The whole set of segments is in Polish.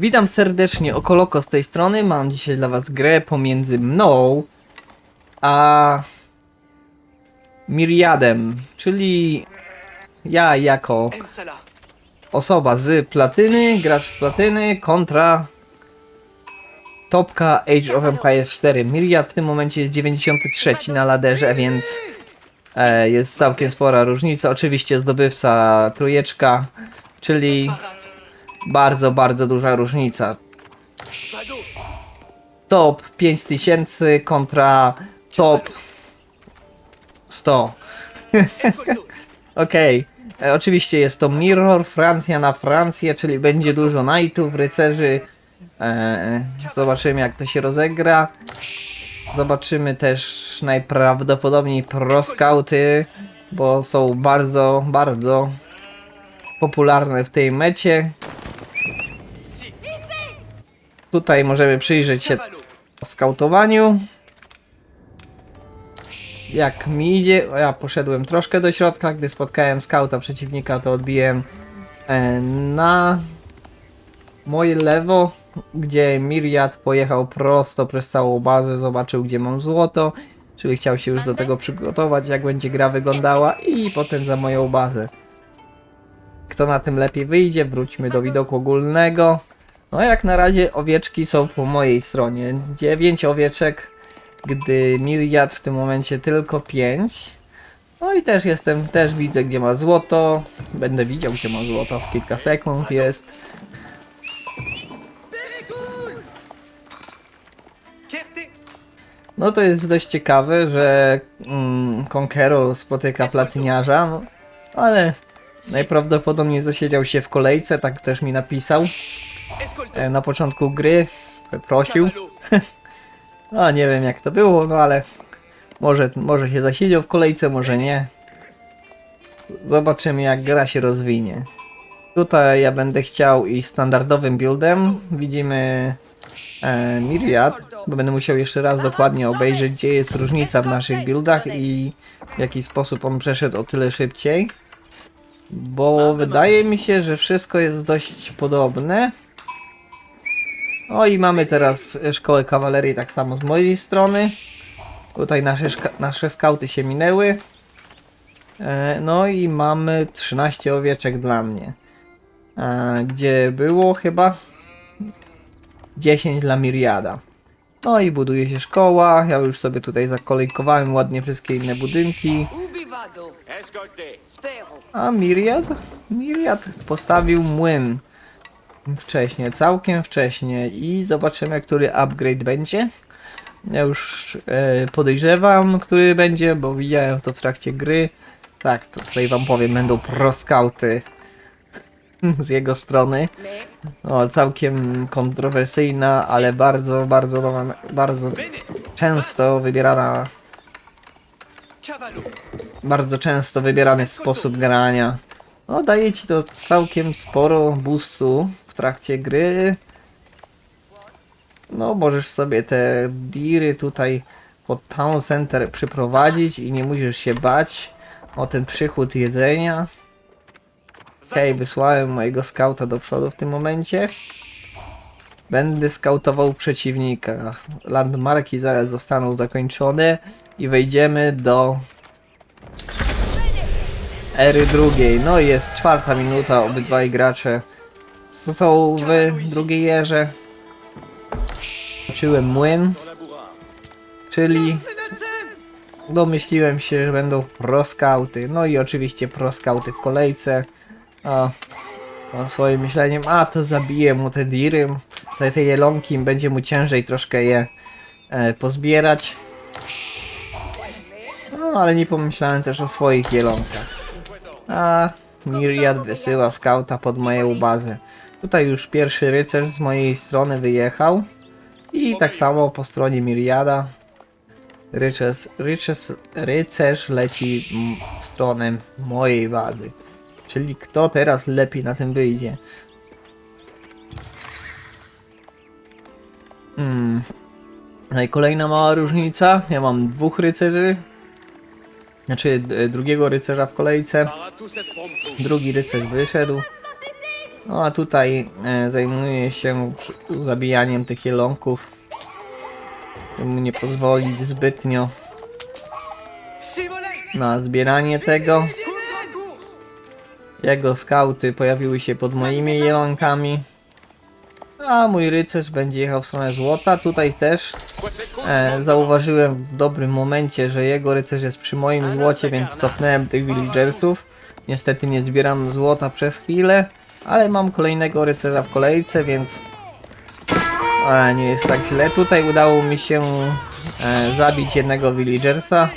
Witam serdecznie, Okoloko z tej strony. Mam dzisiaj dla was grę pomiędzy mną a Miriadem, czyli ja jako osoba z platyny, gracz z platyny kontra topka Age of Empires 4. Miriad w tym momencie jest 93 na laderze, więc e, jest całkiem spora różnica. Oczywiście zdobywca trójeczka, czyli. Bardzo, bardzo duża różnica. Top 5000 kontra top 100. Escolto. Okej, e, oczywiście jest to Mirror, Francja na Francję, czyli będzie dużo knightów, rycerzy. E, zobaczymy jak to się rozegra. Zobaczymy też najprawdopodobniej pro scouty, bo są bardzo, bardzo popularne w tej mecie. Tutaj możemy przyjrzeć się skautowaniu. Jak mi idzie, ja poszedłem troszkę do środka, gdy spotkałem skauta przeciwnika, to odbiłem e, na moje lewo, gdzie Miriad pojechał prosto przez całą bazę, zobaczył gdzie mam złoto, czyli chciał się już do tego przygotować, jak będzie gra wyglądała i potem za moją bazę. Kto na tym lepiej wyjdzie, wróćmy do widoku ogólnego. No jak na razie owieczki są po mojej stronie. 9 owieczek, gdy Miriad w tym momencie tylko 5. No i też jestem, też widzę gdzie ma złoto. Będę widział gdzie ma złoto w kilka sekund jest. No to jest dość ciekawe, że mm, Conquero spotyka platyniarza, no, ale najprawdopodobniej zasiedział się w kolejce, tak też mi napisał na początku gry. Prosił. No nie wiem jak to było, no ale może, może się zasiedział w kolejce, może nie. Zobaczymy jak gra się rozwinie. Tutaj ja będę chciał iść standardowym buildem. Widzimy e, Miriad, bo będę musiał jeszcze raz dokładnie obejrzeć gdzie jest różnica w naszych buildach i w jaki sposób on przeszedł o tyle szybciej. Bo wydaje mi się, że wszystko jest dość podobne. O i mamy teraz szkołę kawalerii tak samo z mojej strony. Tutaj nasze, nasze skauty się minęły. E, no i mamy 13 owieczek dla mnie. E, gdzie było chyba 10 dla Miriada. No i buduje się szkoła. Ja już sobie tutaj zakolejkowałem ładnie wszystkie inne budynki. A Miriad? Miriad postawił młyn wcześniej, całkiem wcześnie i zobaczymy, który upgrade będzie. Ja już e, podejrzewam, który będzie, bo widziałem to w trakcie gry. Tak, to tutaj wam powiem, będą pro scouty z jego strony. O, całkiem kontrowersyjna, ale bardzo, bardzo, nowa, bardzo często wybierana bardzo często wybierany sposób grania. No, daje ci to całkiem sporo boostu trakcie gry. No, możesz sobie te diry tutaj pod Town Center przyprowadzić i nie musisz się bać o ten przychód jedzenia. Okej, wysłałem mojego skauta do przodu w tym momencie. Będę skautował przeciwnika. Landmarki zaraz zostaną zakończone i wejdziemy do ery drugiej. No jest czwarta minuta, obydwaj gracze co są w drugiej erze. Zobaczyłem młyn, czyli domyśliłem się, że będą pro scouty. No i oczywiście pro scouty w kolejce. O, o swoim myśleniem, a to zabiję mu te diry, te, te jelonki, będzie mu ciężej troszkę je e, pozbierać. No, ale nie pomyślałem też o swoich jelonkach. A Miriad wysyła skauta pod moją bazę. Tutaj już pierwszy rycerz z mojej strony wyjechał. I tak samo po stronie Miriada. Rycerz, rycerz, rycerz leci w stronę mojej bazy. Czyli kto teraz lepiej na tym wyjdzie? Hmm. No i kolejna mała różnica. Ja mam dwóch rycerzy. Znaczy drugiego rycerza w kolejce. Drugi rycerz wyszedł. No a tutaj e, zajmuję się zabijaniem tych jelonków. Żeby mu nie pozwolić zbytnio na zbieranie tego. Jego skauty pojawiły się pod moimi jelonkami. A mój rycerz będzie jechał w stronę złota. Tutaj też e, zauważyłem w dobrym momencie, że jego rycerz jest przy moim złocie, więc cofnąłem tych villagersów. Niestety nie zbieram złota przez chwilę, ale mam kolejnego rycerza w kolejce, więc e, nie jest tak źle. Tutaj udało mi się e, zabić jednego villagersa.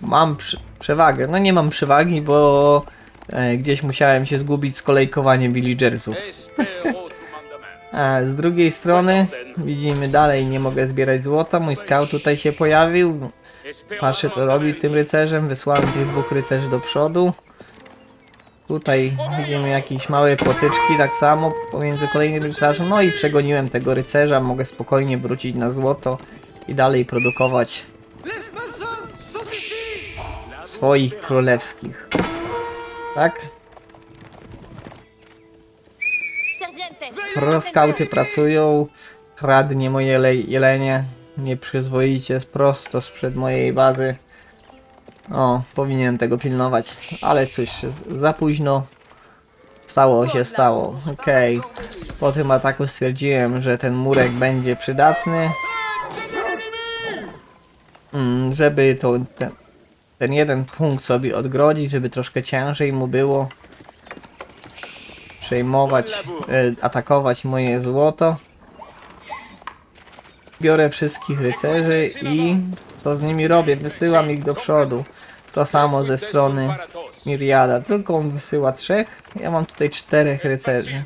Mam przewagę. No nie mam przewagi, bo e, gdzieś musiałem się zgubić z kolejkowaniem villagersów. A z drugiej strony widzimy dalej nie mogę zbierać złota. Mój scout tutaj się pojawił. Patrzę co robi tym rycerzem. Wysłałem tych dwóch rycerzy do przodu. Tutaj widzimy jakieś małe potyczki tak samo pomiędzy kolejnym rycerzem. No i przegoniłem tego rycerza. Mogę spokojnie wrócić na złoto i dalej produkować swoich królewskich. Tak? Proskauty pracują, kradnie moje le- jelenie, nieprzyzwoicie, prosto sprzed mojej bazy. O, powinienem tego pilnować, ale z- za późno. Stało się, stało. Okej. Po tym ataku stwierdziłem, że ten murek będzie przydatny. Mm, żeby to, ten, ten jeden punkt sobie odgrodzić, żeby troszkę ciężej mu było przejmować, e, atakować moje złoto. Biorę wszystkich rycerzy i co z nimi robię? Wysyłam ich do przodu. To samo ze strony Miriada, tylko on wysyła trzech. Ja mam tutaj czterech rycerzy.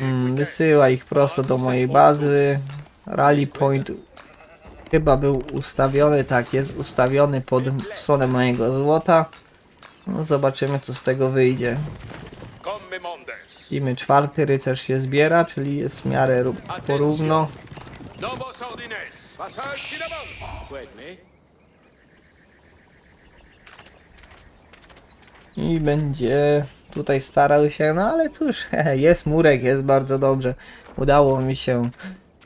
Mm, wysyła ich prosto do mojej bazy. Rally point chyba był ustawiony, tak jest ustawiony pod stronę mojego złota. No zobaczymy co z tego wyjdzie. Widzimy czwarty rycerz się zbiera, czyli jest w miarę ró- porówno. I będzie tutaj starał się, no ale cóż, jest murek, jest bardzo dobrze. Udało mi się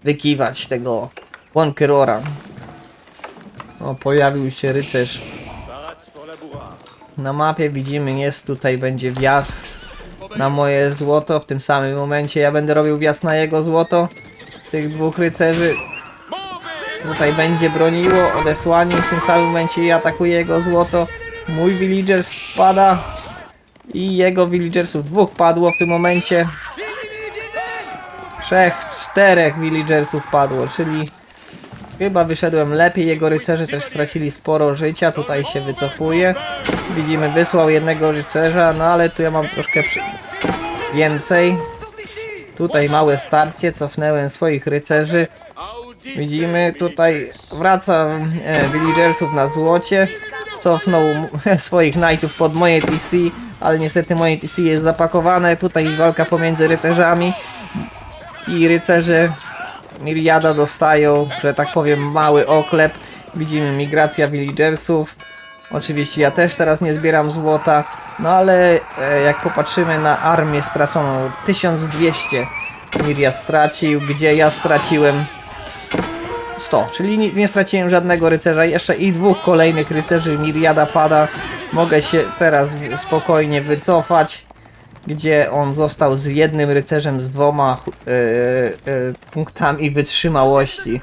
wykiwać tego Wonkerora. O, pojawił się rycerz. Na mapie widzimy, jest tutaj, będzie wjazd na moje złoto. W tym samym momencie ja będę robił wjazd na jego złoto. Tych dwóch rycerzy Tutaj będzie broniło odesłanie w tym samym momencie ja atakuję jego złoto. Mój villager spada i jego villagersów dwóch padło w tym momencie. Trzech, czterech villagersów padło, czyli chyba wyszedłem lepiej. Jego rycerze też stracili sporo życia. Tutaj się wycofuje. Widzimy, wysłał jednego rycerza, no ale tu ja mam troszkę przy... więcej. Tutaj małe starcie, cofnęłem swoich rycerzy. Widzimy tutaj wraca e, villagersów na złocie. Cofnął swoich knightów pod moje TC, ale niestety moje TC jest zapakowane. Tutaj walka pomiędzy rycerzami i rycerze Miriada dostają, że tak powiem, mały oklep. Widzimy migracja villagersów. Oczywiście ja też teraz nie zbieram złota, no ale e, jak popatrzymy na armię straconą, 1200 Miriad stracił, gdzie ja straciłem 100, czyli nie, nie straciłem żadnego rycerza, jeszcze i dwóch kolejnych rycerzy Miriada pada. Mogę się teraz spokojnie wycofać, gdzie on został z jednym rycerzem z dwoma e, e, punktami wytrzymałości.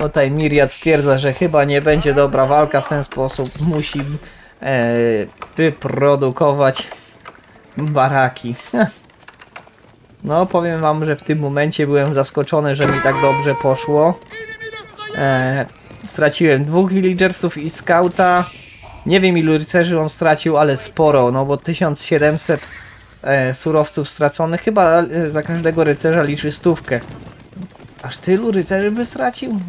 Tutaj Miriad stwierdza, że chyba nie będzie dobra walka w ten sposób. Musi e, wyprodukować baraki. No, powiem wam, że w tym momencie byłem zaskoczony, że mi tak dobrze poszło. E, straciłem dwóch villagersów i scouta. Nie wiem ilu rycerzy on stracił, ale sporo, no bo 1700 e, surowców straconych. Chyba e, za każdego rycerza liczy stówkę. Aż tylu rycerzy by stracił?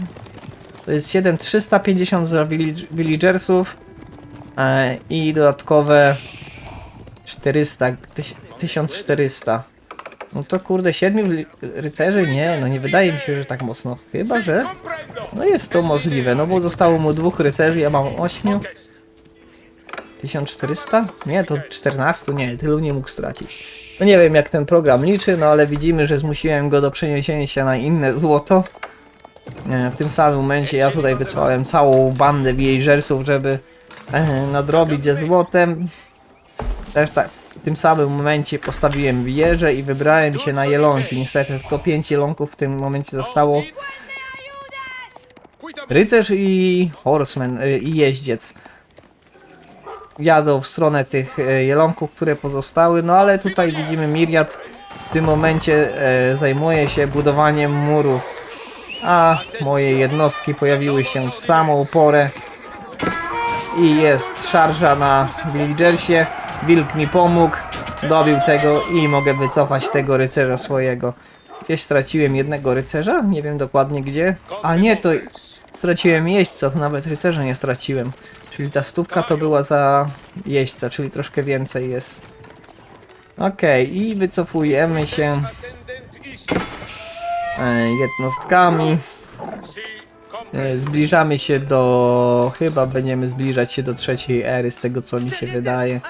To jest 7350 za villag- villagersów e, i dodatkowe 400, tyś- 1400. No to kurde, siedmiu ry- rycerzy? Nie, no nie wydaje mi się, że tak mocno. Chyba, że... No jest to możliwe, no bo zostało mu dwóch rycerzy, ja mam ośmiu. 1400? Nie, to 14, nie, tylu nie mógł stracić. No nie wiem jak ten program liczy, no ale widzimy, że zmusiłem go do przeniesienia się na inne złoto. E, W tym samym momencie ja tutaj wysłałem całą bandę villagersów, żeby e, nadrobić ze złotem. Też tak, w tym samym momencie postawiłem wieżę i wybrałem się na jelonki. Niestety tylko 5 jelonków w tym momencie zostało. Rycerz i horseman, y, i jeździec. Jadą w stronę tych e, jelonków, które pozostały, no ale tutaj widzimy Miriad w tym momencie e, zajmuje się budowaniem murów. A moje jednostki pojawiły się w samą porę. I jest szarża na villagersie. Wilk mi pomógł, dobił tego i mogę wycofać tego rycerza swojego. Gdzieś straciłem jednego rycerza, nie wiem dokładnie gdzie. A nie, to straciłem jeźdźca, to nawet rycerza nie straciłem. Czyli ta stówka to była za jeźdźca, czyli troszkę więcej jest. Okej, i wycofujemy się e, jednostkami. E. Zbliżamy się do... chyba będziemy zbliżać się do trzeciej ery, z tego co mi się wydaje.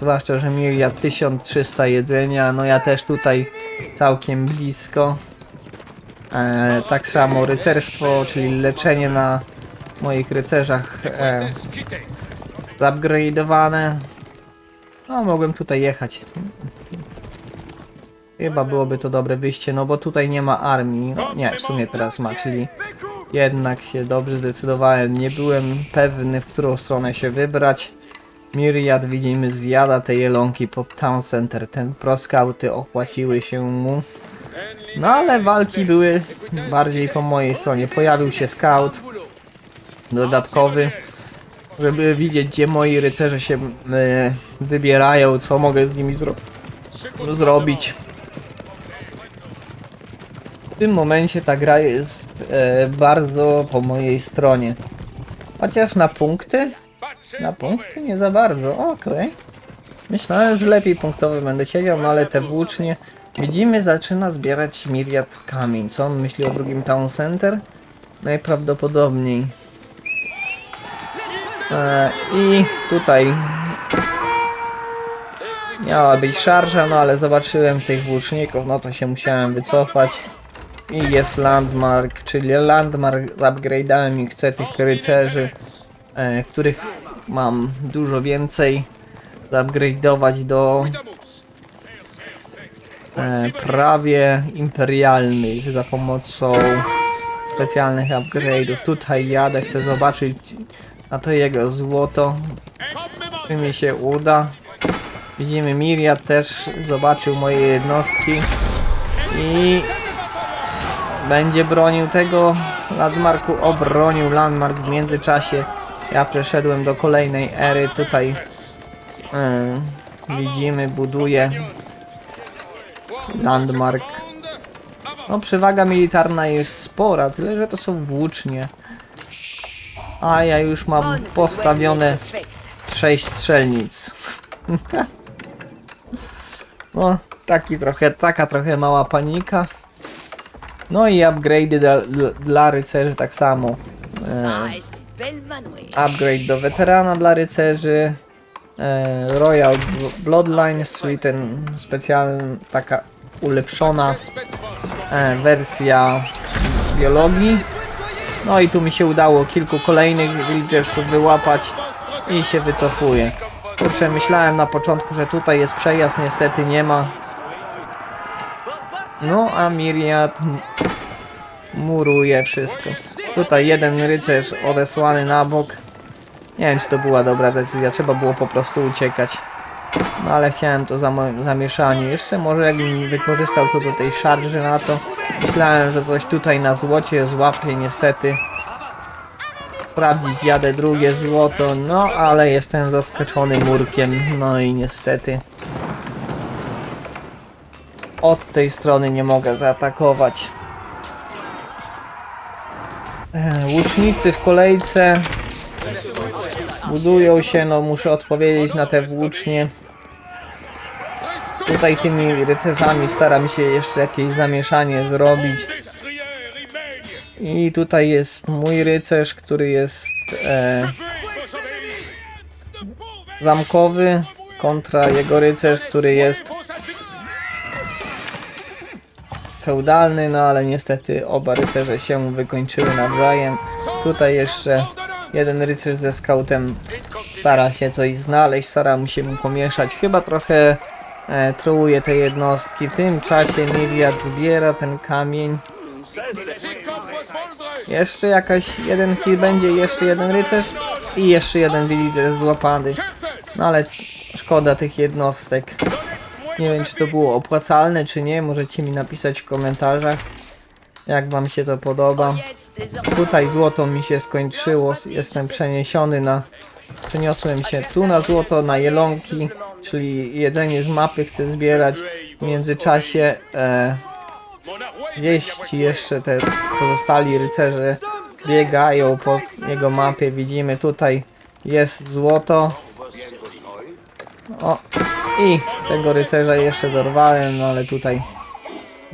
Zwłaszcza, że Miria 1300 jedzenia, no ja też tutaj całkiem blisko. E, tak samo rycerstwo, czyli leczenie na moich rycerzach e, Cortes quitte. upgrade'owane. No, mogłem tutaj jechać. Chyba byłoby to dobre wyjście, no bo tutaj nie ma armii. Nie, w sumie teraz ma, czyli jednak się dobrze zdecydowałem. Nie byłem pewny, w którą stronę się wybrać. Miriad widzimy zjada te jelonki po Town Center. Ten proskauty opłaciły się mu. No ale walki były bardziej po mojej stronie. Pojawił się scout dodatkowy, żeby widzieć gdzie moi rycerze się e, wybierają, co mogę z nimi zro zrobić. W tym momencie ta gra jest e, bardzo po mojej stronie. Chociaż na punkty? Na punkty nie za bardzo, okej. Myślałem, że lepiej punktowy będę siedział, no ale te włócznie... Widzimy, zaczyna zbierać Miriad kamień. Co on myśli o drugim Town Center? Najprawdopodobniej. E, I tutaj miała być szarża, no ale zobaczyłem tych włóczników, no to się musiałem wycofać. I jest landmark, czyli landmark z upgrade'ami. Chcę tych rycerzy, e, których mam dużo więcej. Zupgrade'ować do. E, prawie imperialnych za pomocą specjalnych upgrade'ów. Tutaj jadę, chcę zobaczyć na to jego złoto, czy mi się uda. Widzimy Miriad też zobaczył moje jednostki i będzie bronił tego landmarku, obronił landmark w międzyczasie. Ja przeszedłem do kolejnej ery, tutaj e, widzimy, buduje landmark. No przewaga militarna jest spora, tyle że to są włócznie. A ja już mam postawione 6 strzelnic. No, taki trochę, taka trochę mała panika. No i upgrade'y dla, dla, rycerzy tak samo. E, upgrade do weterana dla rycerzy. E, Royal Bl- Bloodlines, czyli ten specjalna, taka ulepszona e, wersja biologii. No i tu mi się udało kilku kolejnych villagersów wyłapać i się wycofuję. Kurczę, myślałem na początku, że tutaj jest przejazd, niestety nie ma. No a Miriad muruje wszystko. Tutaj jeden rycerz odesłany na bok. Nie wiem, czy to była dobra decyzja, trzeba było po prostu uciekać. No ale chciałem to zamieszanie. Jeszcze może jakbym wykorzystał to do tej szarży na to. Myślałem, że coś tutaj na złocie złapię, niestety. Sprawdzić jadę drugie złoto, no ale jestem zaskoczony murkiem, no i niestety. Od tej strony nie mogę zaatakować. E, Łucznicy w kolejce budują się, no muszę odpowiedzieć na te włócznie. Tutaj tymi rycerzami staram się jeszcze jakieś zamieszanie zrobić. I tutaj jest mój rycerz, który jest e, zamkowy kontra jego rycerz, który jest feudalny, no ale niestety oba rycerze się wykończyły nawzajem. Tutaj jeszcze jeden rycerz ze skautem stara się coś znaleźć, stara mu się mu pomieszać. Chyba trochę e, te jednostki. W tym czasie Miriad zbiera ten kamień. Jeszcze jakaś jeden heal będzie, jeszcze jeden rycerz i jeszcze jeden villager złapany. No ale szkoda tych jednostek. Nie wiem, czy to było opłacalne, czy nie. Możecie mi napisać w komentarzach, jak wam się to podoba. Tutaj złoto mi się skończyło. Jestem przeniesiony na... Przeniosłem się tu na złoto, na jelonki, czyli jedzenie z mapy chcę zbierać. W międzyczasie e, gdzieś ci jeszcze te pozostali rycerze biegają po jego mapie. Widzimy tutaj jest złoto. O, i tego rycerza jeszcze dorwałem, no ale tutaj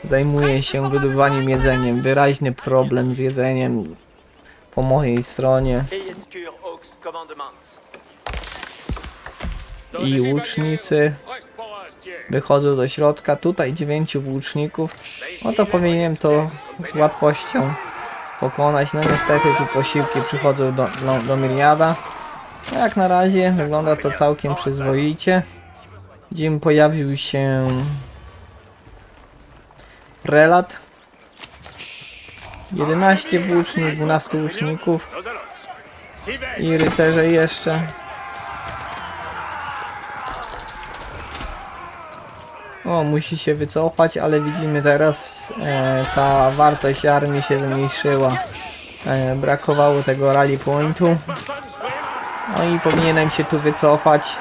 zajmuję się wydobywaniem jedzeniem. Wyraźny problem z jedzeniem po mojej stronie. I łucznicy wychodzą do środka. Tutaj dziewięciu włóczników. No to powinienem to z łatwością pokonać. No niestety tu posiłki przychodzą do, do, do Miriada. No jak na razie wygląda to całkiem przyzwoicie. Widzimy pojawił się prelat. 11 włóczni, 12 łuczników i rycerze jeszcze. O, musi się wycofać, ale widzimy teraz e, ta wartość armii się zmniejszyła. E, brakowało tego rally pointu. No i powinienem się tu wycofać.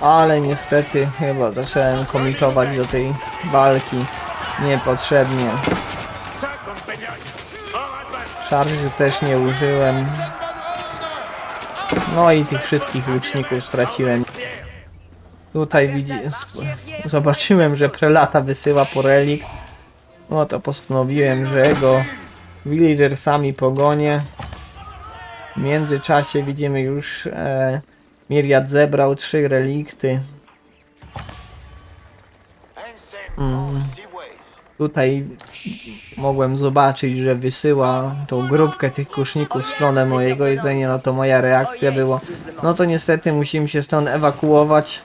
Ale niestety chyba zacząłem komitować do tej walki niepotrzebnie. Szarży też nie użyłem. No i tych wszystkich łuczników straciłem. Tutaj widzi... Zobaczyłem, że prelata wysyła po relikt. No to postanowiłem, że go villagersami pogonię. W międzyczasie widzimy już e, Miriad zebrał trzy relikty. Mm. Tutaj mogłem zobaczyć, że wysyła tą grupkę tych kuszników w stronę mojego jedzenia, no to moja reakcja była, no to niestety musimy się stąd ewakuować.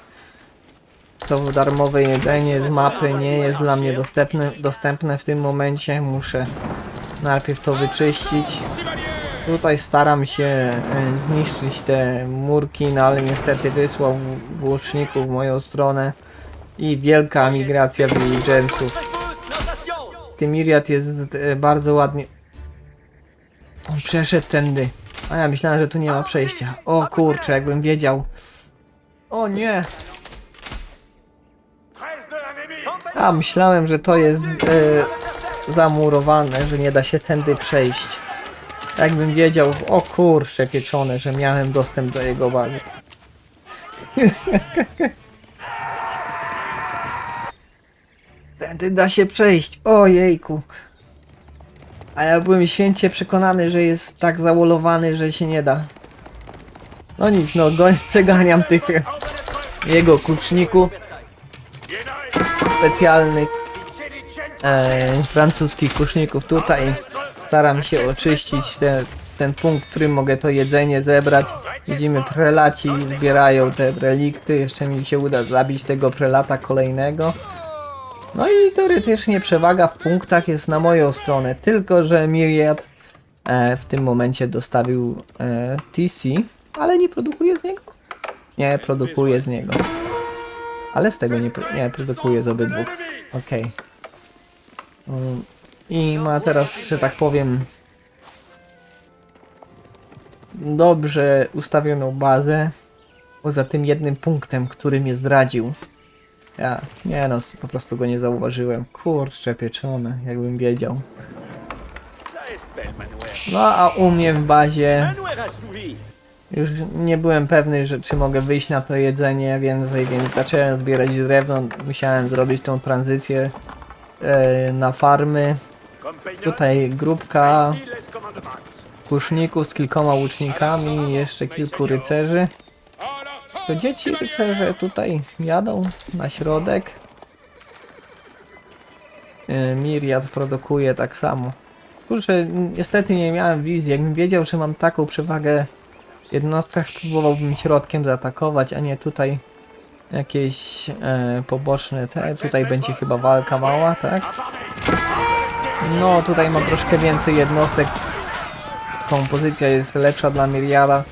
To darmowe jedzenie z mapy nie jest dla mnie dostępne, dostępne w tym momencie, muszę najpierw to wyczyścić. Tutaj staram się e, zniszczyć te murki, no ale niestety wysłał włóczników w moją stronę i wielka migracja villagersów. Tymiriat jest e, bardzo ładnie. On przeszedł tędy. A ja myślałem, że tu nie ma przejścia. O kurczę, jakbym wiedział. O nie! A myślałem, że to jest e, zamurowane, że nie da się tędy przejść. Jakbym wiedział, o kurczę pieczone, że miałem dostęp do jego bazy. Tędy da się przejść. O jejku. A ja byłem święcie przekonany, że jest tak zawolowany, że się nie da. No nic, no goń, przeganiam tych jego kuczników specjalnych e, francuskich kuszników tutaj. Staram się oczyścić te, ten punkt, w którym mogę to jedzenie zebrać. Widzimy prelaci zbierają te relikty. Jeszcze mi się uda zabić tego prelata kolejnego. No i teoretycznie przewaga w punktach jest na moją stronę, tylko że Myriad e, w tym momencie dostawił e, TC, ale nie produkuje z niego? Nie, produkuje z niego. Ale z tego nie, nie produkuje z obydwu. Okej. Um, I ma teraz, że tak powiem, dobrze ustawioną bazę. Poza tym jednym punktem, który mnie zdradził. Ja, nie no, po prostu go nie zauważyłem. Kurczę, pieczone, jakbym wiedział. No a u mnie w bazie już nie byłem pewny, że czy mogę wyjść na to jedzenie więcej, więc zacząłem zbierać drewno. Musiałem zrobić tą tranzycję e, na farmy. Tutaj grupka kuszników z kilkoma łucznikami i jeszcze kilku rycerzy. To dzieci rycerze tutaj jadą na środek. Yy, Miriad produkuje tak samo. Kurczę, niestety nie miałem wizji. Jakbym wiedział, że mam taką przewagę w jednostkach, próbowałbym środkiem zaatakować, a nie tutaj jakieś e, poboczne te. Tutaj będzie chyba walka mała, tak? No, tutaj mam troszkę więcej jednostek. Kompozycja jest lepsza dla Miriada.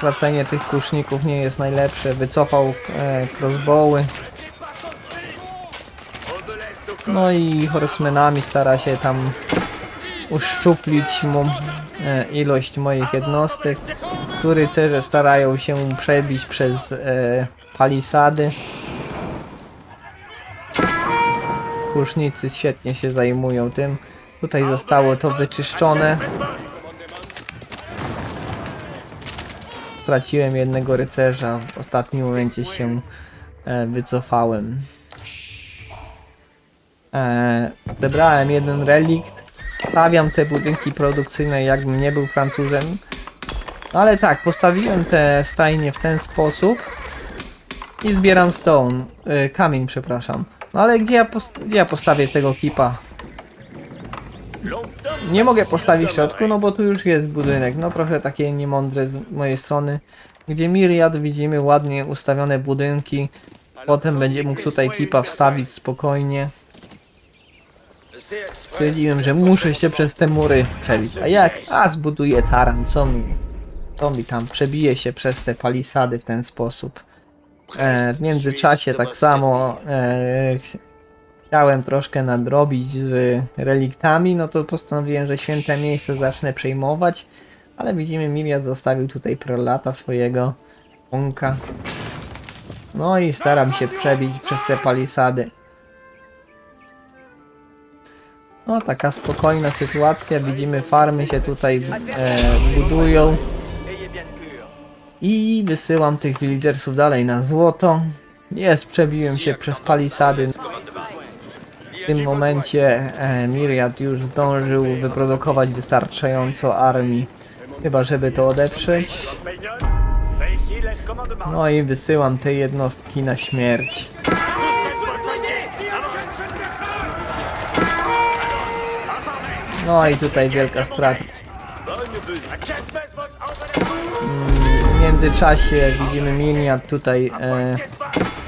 Tracenie tych kuszników nie jest najlepsze. Wycofał e, crossbowy. No i horsemenami stara się tam uszczuplić mu e, ilość moich jednostek. Tu rycerze starają się przebić przez e, palisady. Kusznicy świetnie się zajmują tym. Tutaj zostało to wyczyszczone. Straciłem jednego rycerza. W ostatnim momencie się e, wycofałem. E, zebrałem jeden relikt. Stawiam te budynki produkcyjne, jakbym nie był Francuzem. No ale tak, postawiłem te stajnie w ten sposób. I zbieram stone. E, kamień, przepraszam. No ale gdzie ja, gdzie ja postawię tego kipa? Nie mogę postawić w środku, no bo tu już jest budynek. No trochę takie niemądre z mojej strony. Gdzie Miriad widzimy ładnie ustawione budynki. Potem będzie mógł tutaj kipa wstawić spokojnie. Stwierdziłem, że muszę się przez te mury przebić. A jak? A zbuduję taran, co mi? Co mi tam? Przebije się przez te palisady w ten sposób. E, w międzyczasie tak samo e, chciałem troszkę nadrobić z reliktami, no to postanowiłem, że święte miejsce zacznę przejmować, ale widzimy Miriad zostawił tutaj prelata swojego łąka. No i staram się przebić przez te palisady. No taka spokojna sytuacja, widzimy farmy się tutaj e, budują. I wysyłam tych villagersów dalej na złoto. Jest, przebiłem się przez palisady. W tym momencie e, Miriad już zdążył wyprodukować wystarczająco armii, chyba żeby to odeprzeć. No i wysyłam te jednostki na śmierć. No i tutaj wielka strata. W międzyczasie widzimy Miniat tutaj e,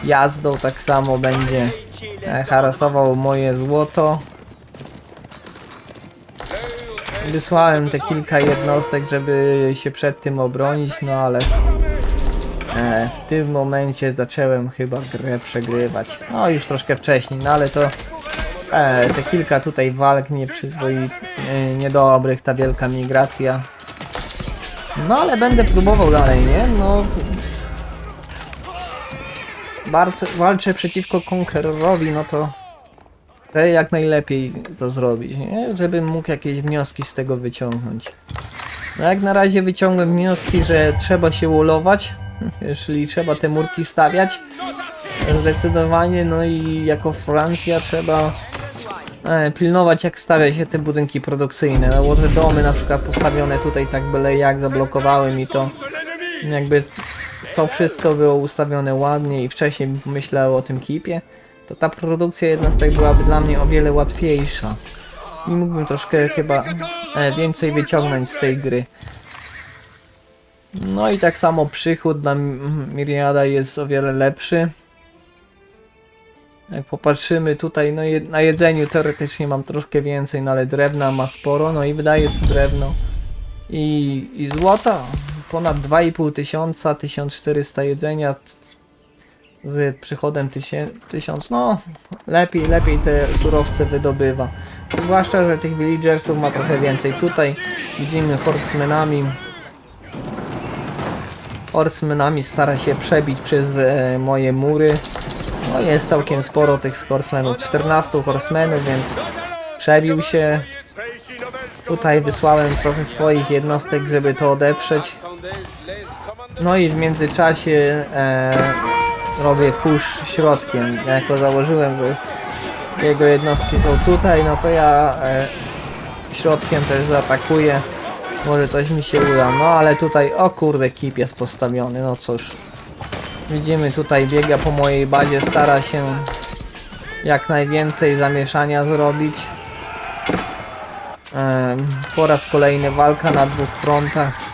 jazdą tak samo będzie e, harasował moje złoto. Wysłałem te kilka jednostek, żeby się przed tym obronić, no ale e, w tym momencie zacząłem chyba grę przegrywać. No już troszkę wcześniej, no ale to e, te kilka tutaj walk nieprzyzwoitych, e, niedobrych, ta wielka migracja. No ale będę próbował dalej, nie? No. Walczę przeciwko Conquerorowi, no to chcę jak najlepiej to zrobić, nie? Żebym mógł jakieś wnioski z tego wyciągnąć. No jak na razie wyciągłem wnioski, że trzeba się wolować, czyli trzeba te murki stawiać. Zdecydowanie, no i jako Francja trzeba e, pilnować jak stawia się te budynki produkcyjne. No bo te domy na przykład postawione tutaj tak byle jak zablokowały mi to. Jakby to wszystko było ustawione ładnie i wcześniej myślałem o tym kipie, to ta produkcja jednostek byłaby dla mnie o wiele łatwiejsza. I mógłbym troszkę chyba e, więcej wyciągnąć z tej gry. No i tak samo przychód dla Miriada jest o wiele lepszy. Jak popatrzymy tutaj, no je, na jedzeniu teoretycznie mam troszkę więcej, no ale drewna ma sporo, no i wydaje drewno. I, i złota, ponad 2,5 tysiąca, 1400 jedzenia z przychodem 1000, no lepiej, lepiej te surowce wydobywa. Zwłaszcza, że tych villagersów ma trochę więcej. Tutaj widzimy horsemenami. Horsemenami stara się przebić przez e, moje mury. No jest całkiem sporo tych horsemenów, 14 horsemenów, więc przebił się. Tutaj wysłałem trochę swoich jednostek, żeby to odeprzeć. No i w międzyczasie e, robię push środkiem. Ja jako założyłem, że jego jednostki są tutaj, no to ja e, środkiem też zaatakuję. Może coś mi się uda. No ale tutaj, o kurde, kip jest postawiony. No cóż. Widzimy tutaj biega po mojej bazie, stara się jak najwięcej zamieszania zrobić. Em, Po raz kolejny walka na dwóch frontach.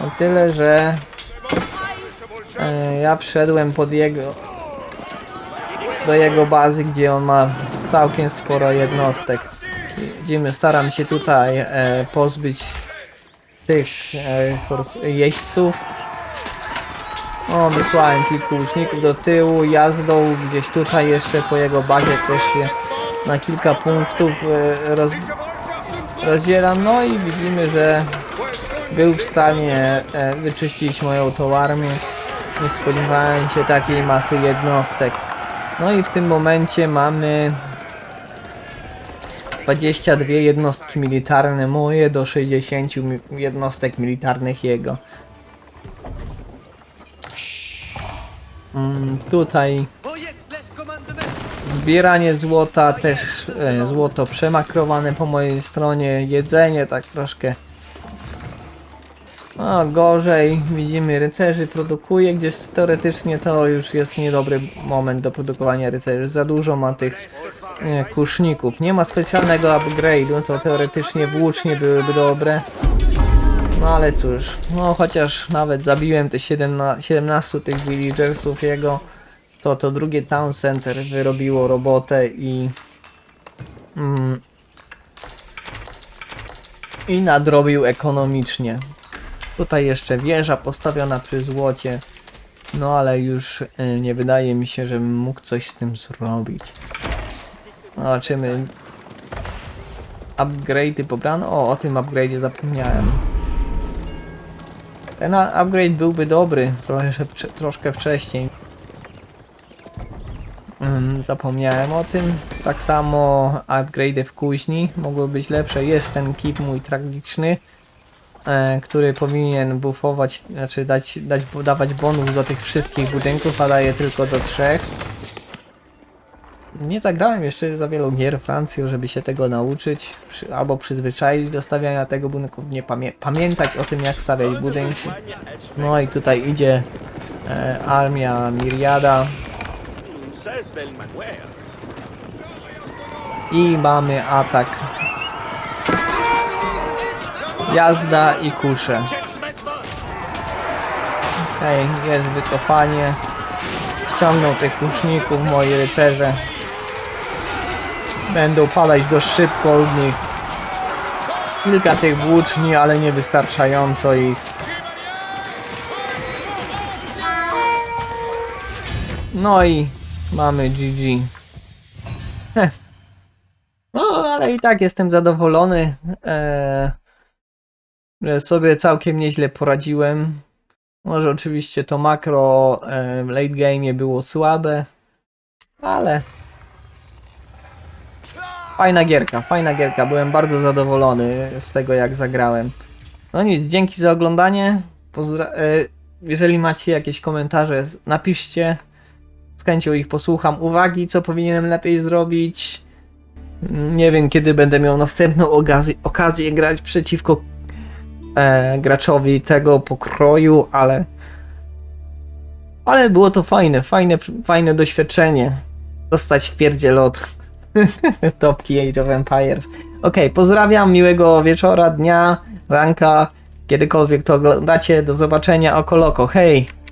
O tyle, że e, ja wszedłem pod jego do jego bazy, gdzie on ma całkiem sporo jednostek. Widzimy, staram się tutaj e, pozbyć tych e, jeźdźców. O, wysłałem kilku łuczników do tyłu, jazdą gdzieś tutaj jeszcze po jego bazie też się na kilka punktów e, roz, rozdzielam. No i widzimy, że był w stanie e, wyczyścić moją tą armię. Nie spodziewałem się takiej masy jednostek. No i w tym momencie mamy 22 jednostki militarne moje do 60 mi- jednostek militarnych jego. Mm, tutaj zbieranie złota, też e, złoto przemakrowane po mojej stronie, jedzenie tak troszkę no gorzej, widzimy rycerzy produkuje, gdzieś teoretycznie to już jest niedobry moment do produkowania rycerzy, za dużo ma tych e, kuszników, nie ma specjalnego upgrade'u, to teoretycznie włócznie byłyby dobre, no ale cóż, no chociaż nawet zabiłem te 17, 17 tych villagersów. Jego, to to drugie town center wyrobiło robotę i mm, i nadrobił ekonomicznie. Tutaj jeszcze wieża postawiona przy złocie. No ale już y, nie wydaje mi się, żebym mógł coś z tym zrobić. Zobaczymy. Upgrade'y pobrano. O, o tym upgrade'zie zapomniałem. Ten upgrade byłby dobry trochę, troszkę wcześniej. Mm, zapomniałem o tym. Tak samo upgrade'y w kuźni mogły być lepsze. Jest ten kip mój tragiczny, który powinien buffować, znaczy dać, dać, dawać bonus do tych wszystkich budynków, a daje tylko do trzech. Nie zagrałem jeszcze za wielu gier Francją, żeby się tego nauczyć, przy, albo przyzwyczaić do stawiania tego budynku, nie pamię pamiętać o tym jak stawiać budynki. No i tutaj idzie e, armia Miriada. I mamy atak. Jazda i kusze. Okej, jest wycofanie. Ściągną tych kuszników moi rycerze. Będą padać dość szybko od nich. Kilka tych włóczni, ale nie wystarczająco ich. No i mamy GG. Heh. No, ale i tak jestem zadowolony, e, że sobie całkiem nieźle poradziłem. Może oczywiście to makro e, w late game było słabe, ale fajna gierka, fajna gierka. Byłem bardzo zadowolony z tego jak zagrałem. No nic, dzięki za oglądanie. Pozdra- e, jeżeli macie jakieś komentarze, napiszcie. Z chęcią ich posłucham. Uwagi, co powinienem lepiej zrobić. Nie wiem, kiedy będę miał następną okazję, okazję grać przeciwko e, graczowi tego pokroju, ale. Ale było to fajne, fajne, fajne doświadczenie. Dostać w pierdziel od topki Age of Empires. Okej, pozdrawiam, miłego wieczora, dnia, ranka, kiedykolwiek to oglądacie. Do zobaczenia, oko loko, hej!